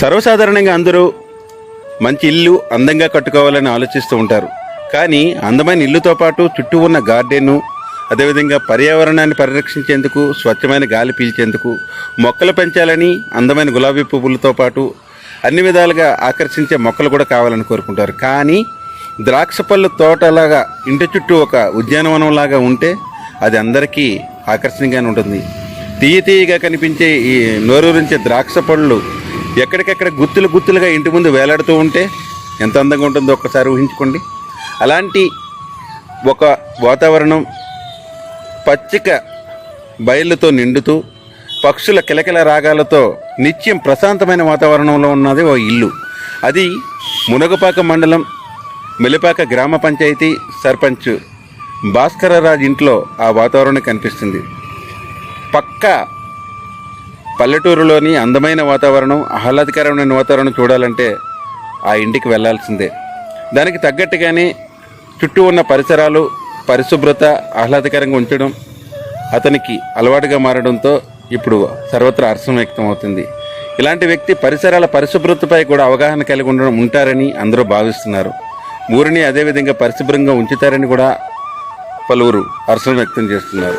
సర్వసాధారణంగా అందరూ మంచి ఇల్లు అందంగా కట్టుకోవాలని ఆలోచిస్తూ ఉంటారు. కానీ అందమైన ఇల్లుతో పాటు చుట్టూ ఉన్న గార్డెను అదేవిధంగా పర్యావరణాన్ని పరిరక్షించేందుకు స్వచ్ఛమైన గాలి పీల్చేందుకు మొక్కలు పెంచాలని అందమైన గులాబీ పువ్వులతో పాటు అన్ని విధాలుగా ఆకర్షించే మొక్కలు కూడా కావాలని కోరుకుంటారు. కానీ ద్రాక్ష పళ్ళు తోటలాగా ఇంటి చుట్టూ ఒక ఉద్యానవనంలాగా ఉంటే అది అందరికీ ఆకర్షణీయంగానే ఉంటుంది. తీయ తీయగా కనిపించే ఈ నోరూరించే ద్రాక్ష పళ్ళు ఎక్కడికెక్కడ గుత్తులు గుత్తులుగా ఇంటి ముందు వేలాడుతూ ఉంటే ఎంత అందంగా ఉంటుందో ఒక్కసారి ఊహించుకోండి. అలాంటి ఒక వాతావరణం పచ్చిక బయళ్ళతో నిండుతూ పక్షుల కిలకిల రాగాలతో నిత్యం ప్రశాంతమైన వాతావరణంలో ఉన్నది ఓ ఇల్లు. అది మునగపాక మండలం మెలిపాక గ్రామ పంచాయతీ సర్పంచ్ భాస్కరరాజ్ ఇంట్లో ఆ వాతావరణం కనిపిస్తుంది. పక్క పల్లెటూరులోని అందమైన వాతావరణం ఆహ్లాదకరమైన వాతావరణం చూడాలంటే ఆ ఇంటికి వెళ్ళాల్సిందే దానికి తగ్గట్టుగానే చుట్టూ ఉన్న పరిసరాలు పరిశుభ్రత ఆహ్లాదకరంగా ఉంచడం అతనికి అలవాటుగా మారడంతో ఇప్పుడు సర్వత్రా హర్షం వ్యక్తం అవుతుంది ఇలాంటి వ్యక్తి పరిసరాల పరిశుభ్రతపై కూడా అవగాహన కలిగి ఉండడం ఉంటారని అందరూ భావిస్తున్నారు. ఊరిని అదేవిధంగా పరిశుభ్రంగా ఉంచుతారని కూడా పలువురు హర్షం వ్యక్తం చేస్తున్నారు.